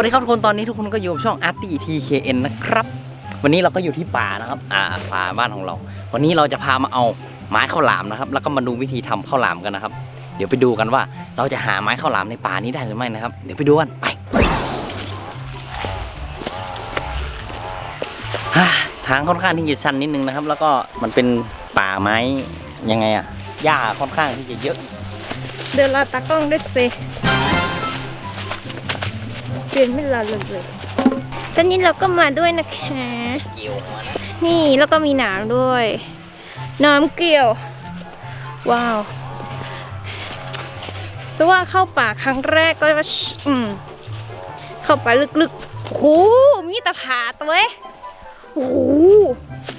สวัสดีครับทุกคนตอนนี้ทุกคนก็อยู่ช่อง a r t y TKN นะครับ วันนี้เราก็อยู่ที่ป่านะครับ อ่าป่าบ้านของเรา วันนี้เราจะพามาเอาไม้ข้าวหลามนะครับ แล้วก็มาดูวิธีทำข้าวหลามกันนะครับ เดี๋ยวไปดูกันว่าเราจะหาไม้ข้าวหลามในป่านี้ได้หรือไม่นะครับ เดี๋ยวไปดูกันไปทางค่อนข้างที่จะชันนิดนึงนะครับ แล้วก็มันเป็นป่าไม้ยังไงอะหญ้าค่อนข้างที่จะเยอะ เดี๋ยวเราตากล้องด้วยสิ เปลี่ยนไม่ลาเลยเลย ตอนนี้เราก็มาด้วยนะคะเกี่ยวหัวนะนี่แล้วก็มีหนามด้วย น้ำเกี่ยว ว้าวสว่าเข้าป่าครั้งแรกก็ว่าอืมเข้าไปลึกๆโอ้โหมีแต่ผาตัวเว้ยโอ้โห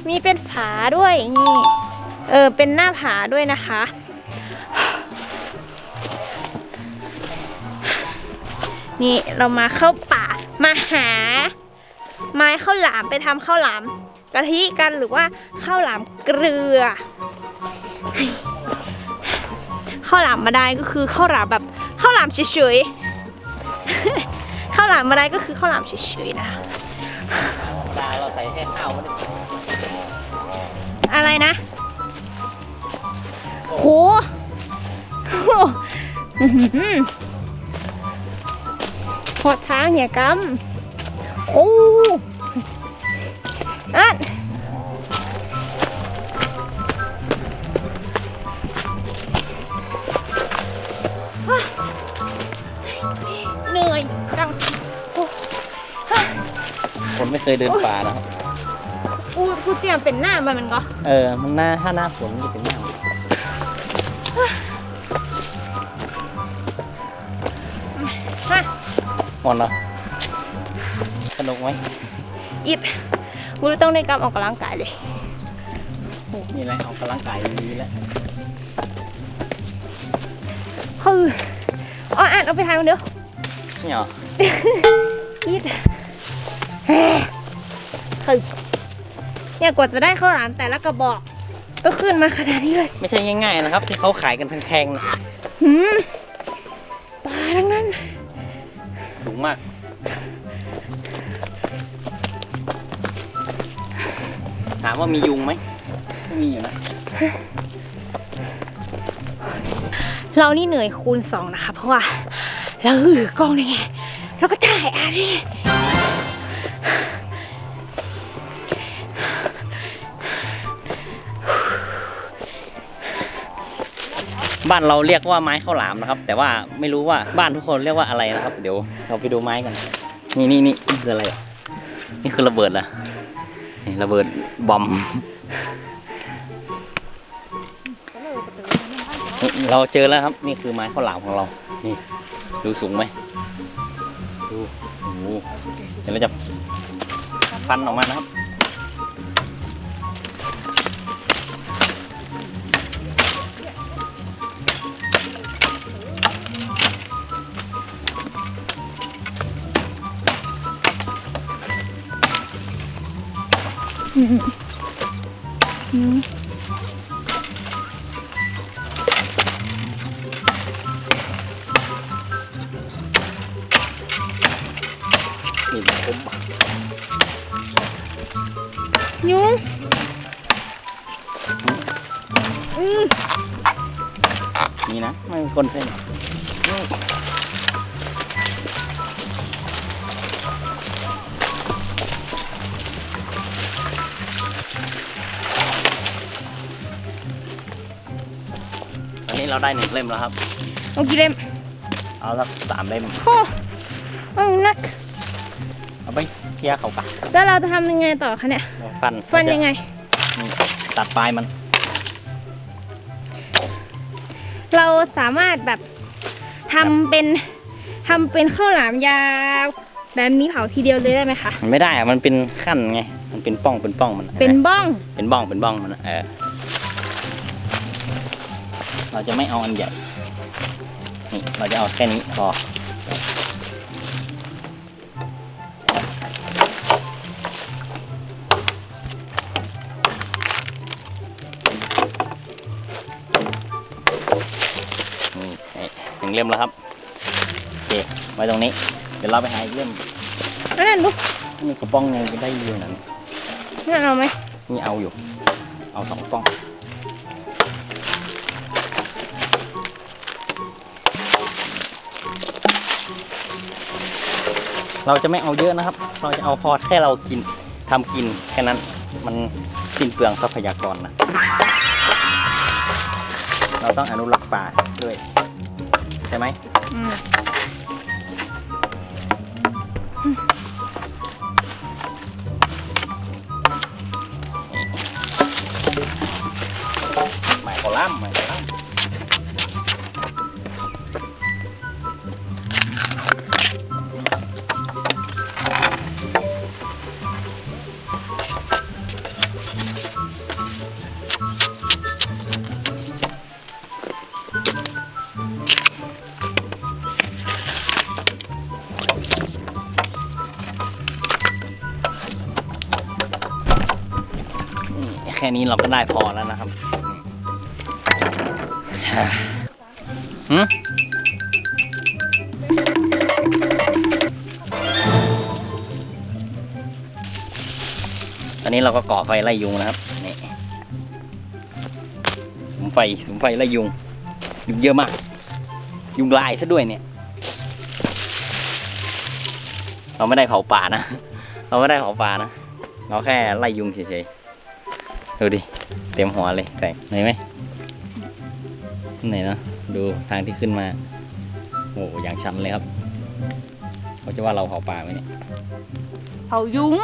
มีเป็นผาด้วยนี่ เออเป็นหน้าผาด้วยนะคะ นี่เรามาเข้าป่ามาหา ไม้ข้าวหลามไปทำข้าวหลามกะทิกันหรือว่าข้าวหลามเกลือข้าวหลามมาได้ก็คือข้าวหลามแบบข้าวหลามเฉยๆข้าวหลามมาได้ก็คือข้าวหลามเฉยๆนะตาเราใส่แค่ข้าวมันอะไรนะโห อื้อหือหดทางเหี่ยกำโอ้อันเหนื่อยจังโอ้คนไม่เคยเดินป่านะครับกูกูเตรียมเป็นหน้ามันมันก็ เออ มันหน้าถ้าหน้าฝนมันจะเป็นหน้า หมดเนาะสนุกไหมอิดกูต้องได้กำออกกำลังกายเลยนี่แหละออกกำลังกายดีแล้วเฮ้ยอ๋ออ่านเอาไปทานเดี๋ยวนี่เหรออิดเฮ้ยเฮ้ยเนี่ยกว่าจะได้ข้าวหลามแต่ละกระบอกก็ขึ้นมาขนาดนี้เลย ไม่ใช่ง่ายๆนะครับ ที่เขาขายกันแพงๆนะหืมปลาทั้งนั้น สูงมาก ถามว่ามียุงไหมไม่มีอยู่นะ เรานี่เหนื่อยคูณสองนะคะ เพราะว่าเราหือกล้องนี่ไงแล้วก็ถ่ายอะไร บ้านเราเรียกว่าไม้ข้าวหลามนะครับ แต่ว่าไม่รู้ว่าบ้านทุกคนเรียกว่าอะไรนะครับ เดี๋ยวเราไปดูไม้กัน นี่นี่นี่นี่คืออะไรอะนี่คือระเบิดเหรอนี่ระเบิดบอมเราเจอแล้วครับ นี่คือไม้ข้าวหลามของเรา นี่ ดูสูงไหมดูโอ้โหเดี๋ยวเราจะฟันออกมานะครับ นี่ผมยุงอืมนี่นะไม่มีคนเส้น เราได้หนึ่งเล่มแล้วครับเอากี่เล่มเอาสักสามเล่มโอ้เอานักเอาไปเคลียร์เขากะแล้วเราจะทำยังไงต่อคะเนี่ยฟันฟันยังไงนี่ตัดปลายมัน เราสามารถแบบทำเป็นทำเป็นข้าวหลามยาวแบบนี้เผาทีเดียวเลยได้ไหมคะ มันไม่ได้อะมันเป็นขั้นไง มันเป็นป้องเป็นป้องมันอะเป็นบ้อง เป็นบ้องเป็นบ้องมันอะเออ เราจะไม่เอาอันใหญ่ นี่เราจะเอาแค่นี้พอ นี่หนึ่งเล่มแล้วครับ โอเค ไว้ตรงนี้ เดี๋ยวเราไปหาอีกเล่มนั่นดูนี่กระป๋องยังได้อยู่นั่นนั่นเอาไหมนี่เอาอยู่ เอาสองกล้อง เราจะไม่เอาเยอะนะครับ เราจะเอาพอแค่เรากินทำกินแค่นั้นมันสิ้นเปลืองทรัพยากรนะ เราต้องอนุรักษ์ป่าด้วย ใช่ไหม อืมหม ค่นี้เราก็ได้พอแล้วนะครับหืมตอนนี้เราก็ก่อไฟไล่ยุงนะครับนี่สุมไฟสุมไฟไล่ยุง ยุงเยอะมาก ยุงลายซะด้วยเนี่ย เราไม่ได้เผาป่านะ เราไม่ได้เผาป่านะ เราแค่ไล่ยุงเฉยๆ ดูดิ เต็มหัวเลยแต่เห็นไหมเหนเนาะดูทางที่ขึ้นมาโอ้อย่างชันเลยครับเขาจะว่าเราเผาป่าไหมเนี่ยเผายุง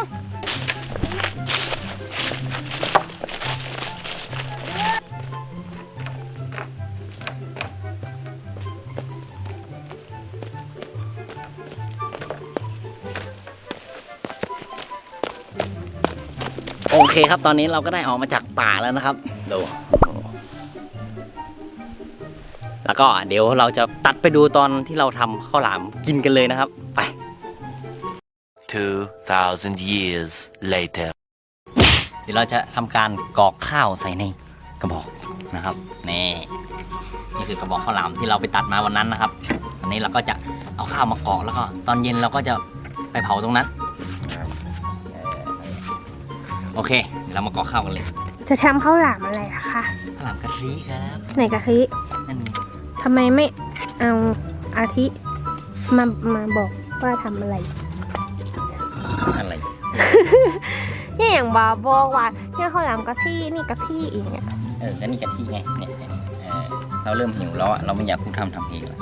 เคครับตอนนี้เราก็ได้ออกมาจากป่าแล้วนะครับดูแล้วก็เดี๋ยวเราจะตัดไปดูตอนที่เราทำข้าวหลามกินกันเลยนะครับ ไป 2,000 years later. เดี๋ยวเราจะทำการกรอกข้าวใส่ในกระบอกนะครับนี่นี่คือกระบอกข้าวหลามที่เราไปตัดมาวันนั้นนะครับวันนี้เราก็จะเอาข้าวมากรอกแล้วก็ตอนเย็นเราก็จะไปเผาตรงนั้นเออ โอเค เดี๋ยวเรามากรอกข้าวกันเลยจะทำข้าวหลามอะไรอะคะข้าวหลามกะทิครับไหนกะทินั่นไงทำไมไม่เอาอาทิมามาบอกว่าทำอะไร อะไรเนี่ยอย่างบาบอกว่าเนี่ยข้าวหลามกะทินี่กะทิอีกเนี่ยเออแล้วนี่กะทิไงเนี่ยเนี่ยเออเราเริ่มหิวแล้วอะเราไม่อยากพูดทำทำเองแล้ว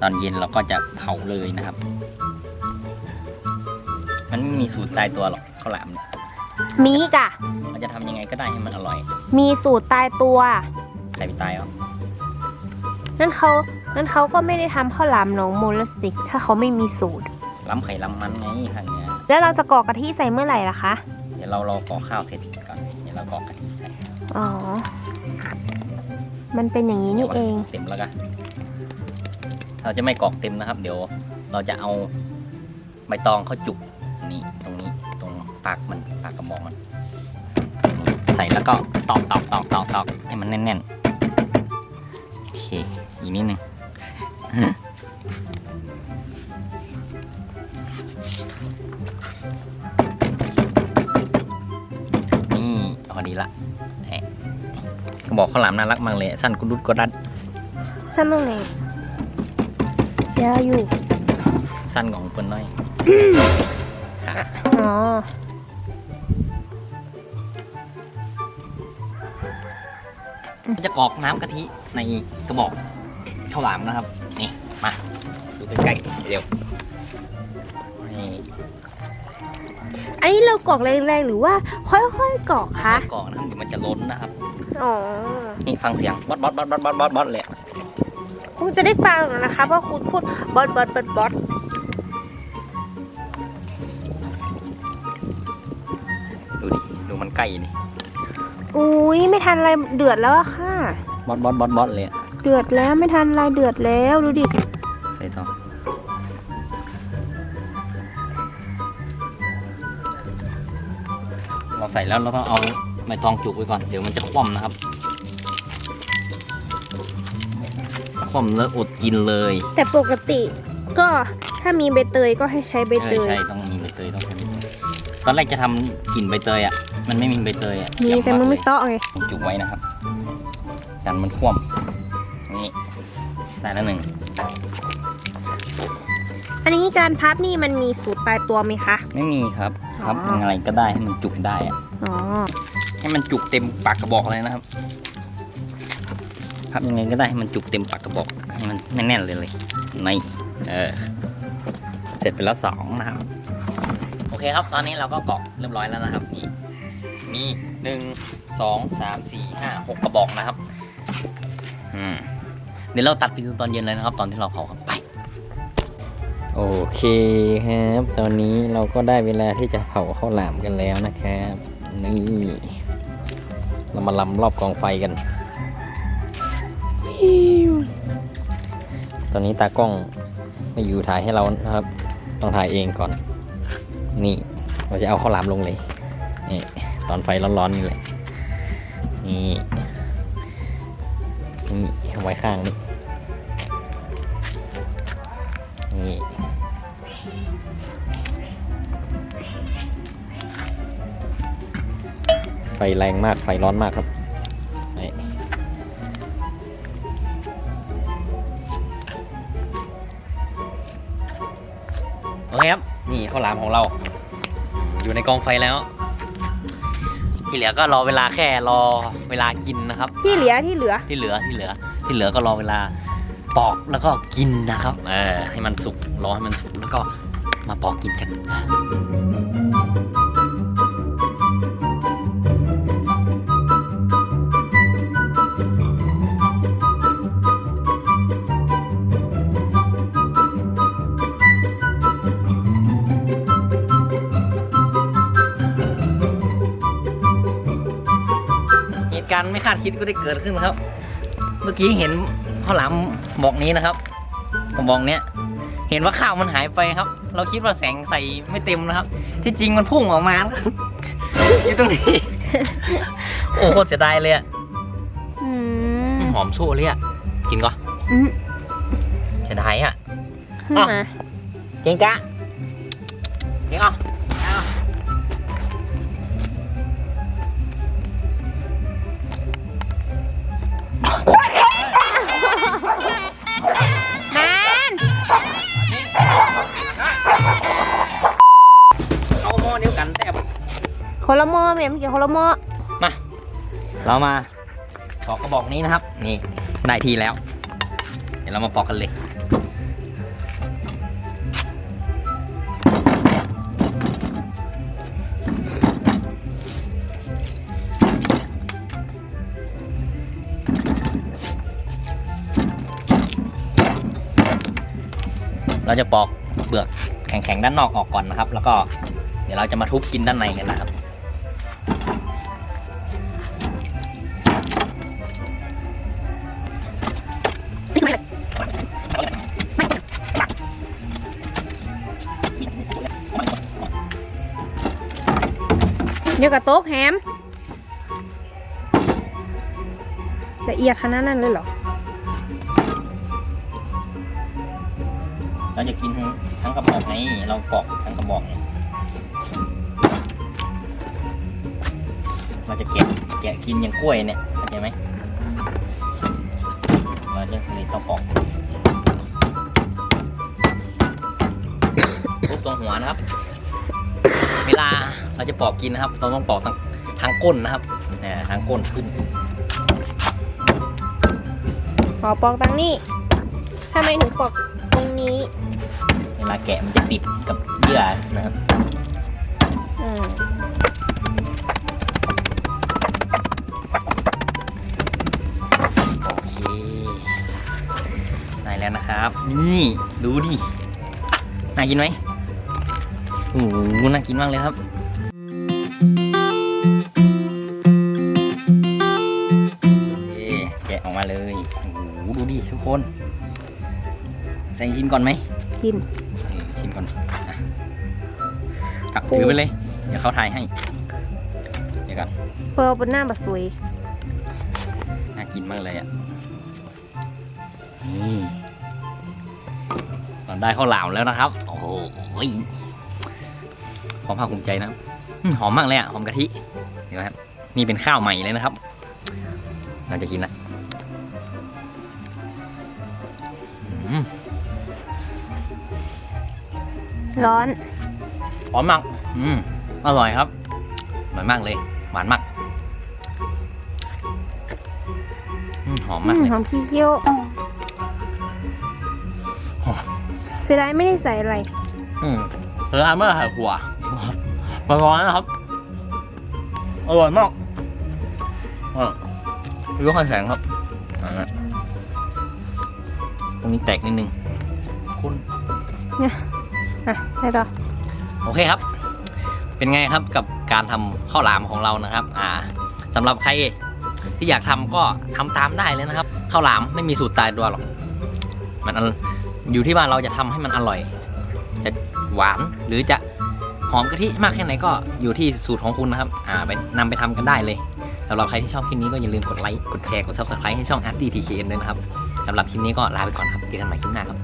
ตอนเย็นเราก็จะเผาเลยนะครับ มันไม่มีสูตรตายตัวหรอกข้าวหลามเนี่ย มีกะมันจะทำยังไงก็ได้ให้มันอร่อยมีสูตรตายตัว ใครไปตายอะนั่นเขานั่นเขาก็ไม่ได้ทำข้าวหลามหนองมนต์ละสิถ้าเขาไม่มีสูตร ล้ำไข่ล้ำมันไงทางเนี้ยแล้วเราจะกรอกกะทิใส่เมื่อไหร่ล่ะคะ เดี๋ยวเรารอกรอกข้าวเสร็จก่อนเดี๋ยวเรากรอกกะทิใส่อ๋อ มันเป็นอย่างนี้นี่เองเต็มแล้วกันเราจะไม่กรอกเต็มนะครับ เดี๋ยว เราจะเอาใบตองเข้าจุกนี่ตรงนี้ตรง ปากมันปากกระบอกมันนี่ใส่แล้วก็ตอกตอกตอกตอกตอกให้มันแน่นๆโอเคอีกนิดนึงนี่พอดีละแหะกระบอกข้าวหลามน่ารักมากเลย สั้นกุดุดกระดัดสั้นตรงไหนยาวอยู่ สั้นของเปิ้ลน้อยขาอ๋อ จะกรอกน้ำกะทิในกระบอกข้าวหลามนะครับ นี่ มา ดูใกล้ๆเร็วนี่อันนี้เรากรอกแรงๆ หรือว่าค่อยๆกรอกคะกรอกนะครับเดี๋ยวมันจะล้นนะครับ อ๋อ นี่ฟังเสียงบอสบอสบอสบอสบอสบอสบอสเลยอะคงจะได้ฟังหรอกนะคะว่าคุณพูดบอสบอสบอสบอสดูดิ ดูมันใกล้ดิ อุ้ยไม่ทันอะไรเดือดแล้วอะค่ะบอสบอสบอสบอสเลยอะเดือดแล้วไม่ทันอะไรเดือดแล้วดูดิใส่ต่อเราใส่แล้วเราต้องเอาใบตองจุกไว้ก่อน เดี๋ยวมันจะคว่ำนะครับคว่ำแล้วอดกินเลยแต่ปกติก็ถ้าถ้ามีใบเตยก็ให้ใช้ใบเอเตอยใช่ต้องมีใบเตยต้องใช้ใบเตยตอนแรกจะทำกลิ่นใบเตยอะ มันไม่มีใบเตยอะมียำแต่มันไม่เลยซ้อไงผมจุกไว้นะครับกันมันคว่ำนี่ได้แล้วหนึ่งอันนี้การพับนี่มันมีสูตรตายตัวไหมคะ ไม่มีครับครับอ๋อยังไงก็ได้ให้มันจุกได้อะอ๋อให้มันจุกเต็มปากกระบอกเลยนะครับพับยังไงก็ได้ให้มันจุกเต็มปากกระบอกให้มันแน่นๆเลยเลยนี่เออเสร็จไปแล้วสองนะครับโอเคครับ ตอนนี้เราก็กรอกเรียบร้อยแล้วนะครับ นี่มีหนึ่งสองสามสี่ห้าหกกระบอกนะครับอืมเดี๋ยวเราตัดไปดูตอนเย็นเลยนะครับ ตอนที่เราเผาครับไป โอเคครับ ตอนนี้เราก็ได้เวลาที่จะเผาข้าวหลามกันแล้วนะครับนี่เรามาลำรอบกองไฟกัน ตอนนี้ตากล้องไม่อยู่ถ่ายให้เรานะครับ ต้องถ่ายเองก่อน นี่ เราจะเอาข้าวหลามลงเลย นี่ ตอนไฟร้อนๆนี่แหละ นี่ นี่เอาไว้ข้างนี่ นี่ ไฟแรงมาก ไฟร้อนมากครับนี่โอเคครับ นี่ข้าวหลามของเรา อยู่ในกองไฟแล้ว ที่เหลือก็รอเวลาแค่รอเวลากินนะครับ ที่เหลือที่เหลือ ที่เหลือที่เหลือ ที่เหลือก็รอเวลาปอกแล้วก็กินนะครับเออให้มันสุกรอให้มันสุกแล้วก็มาปอกกินกัน เหตุการณ์ไม่คาดคิดก็ได้เกิดขึ้นครับ เมื่อกี้เห็นข้าวหลามบอกนี้นะครับผมบอกเนี้ยเห็นว่าข้าวมันหายไปครับ เราคิดว่าแสงใส่ไม่เต็มนะครับ ที่จริงมันพุ่งออกมานะครับอยู่ตรงนี้โอ้โคตรเสียดายเลยอะอืมหอมสู้เลยอะกินก่อนอืมเสียดายอะขึ้นมาเก่งจ้าเก่งอะ เอานานเอาหม้อเดียวกันแต่คนละหม้อแม่เมื่อกี้คนละหม้อมาเรามาปอกกระบอกนี้นะครับ นี่ได้ทีแล้ว เดี๋ยวเรามาปอกกันเลย เราจะปอกเปลือกแข็งๆด้านนอกออกก่อนนะครับ แล้วก็เดี๋ยวเราจะมาทุบกินด้านในกันนะครับเดี๋ยวกับโต๊ะแฮมละเอียดขนาดนั้นเลยเหรอ เราจะกินทั้งกระบอกนี้เราปอกทั้งกระบอกเราจะแกะแกะกินอย่างกล้วยเนี่ยเข้าใจไหมเราจะเลยต้องปอกทุบตรงหัวนะครับ เวลาเราจะปอกกินนะครับ เราต้องปอกทางทางก้นนะครับเนี่ยทางก้นขึ้นขอปอกตังนี่ทำไมถึงปอกตรงนี้ ลาแกะมันจะติดกับเยื่อนะครับอืมโอเคได้แล้วนะครับ นี่ดูดิน่ากินไหมโอ้โหน่ากินมากเลยครับเอ๊แกะออกมาเลยโอ้โหดูดิทุกคน ใส่ชิมก่อนไหมกิน เออชิมก่อนอะกลับถือไปเลย เดี๋ยวเขาถ่ายให้ เดี๋ยวก่อนเพื่อเป็นหน้าบะสวยน่ากินมากเลยอะ นี่ตอนได้ข้าวหลามแล้วนะครับ โอ้โหความภาคภูมิใจนะครับอืมหอมมากเลยอะ หอมกะทิเห็นไหมครับ นี่เป็นข้าวใหม่เลยนะครับน่าจะกินนะ ร้อน หอมมาก อืม อร่อยครับ อร่อยมากเลย หวานมาก อืม หอมอืมากมเลย หอมขี้เกียวหอม เสียดายไม่ได้ใส่อะไร อืมร้านเมื่อไหร่หัวมาร้อนนะครับ อร่อยมากอะรู้ข้าวแสงครับอะตรงนี้แตกนิดนึงคุณ อะไปต่อโอเคครับ เป็นไงครับกับการทำข้าวหลามของเรานะครับ อ่าสำหรับใครที่อยากทำก็ทำตามได้เลยนะครับข้าวหลามไม่มีสูตรตายตัวหรอก มันอยู่ที่ว่าเราจะทำให้มันอร่อย จะหวานหรือจะหอมกะทิมากแค่ไหนก็อยู่ที่สูตรของคุณนะครับ อ่าไปนำไปทำกันได้เลยสำหรับใครที่ชอบคลิปนี้ก็อย่าลืมกดไลค์ กดแชร์ กด subscribe ให้ช่อง a r t TKN ด้วยนะครับสำหรับคลิปนี้ก็ลาไปก่อนครับเจอกันใหม่คลิปหน้าครับ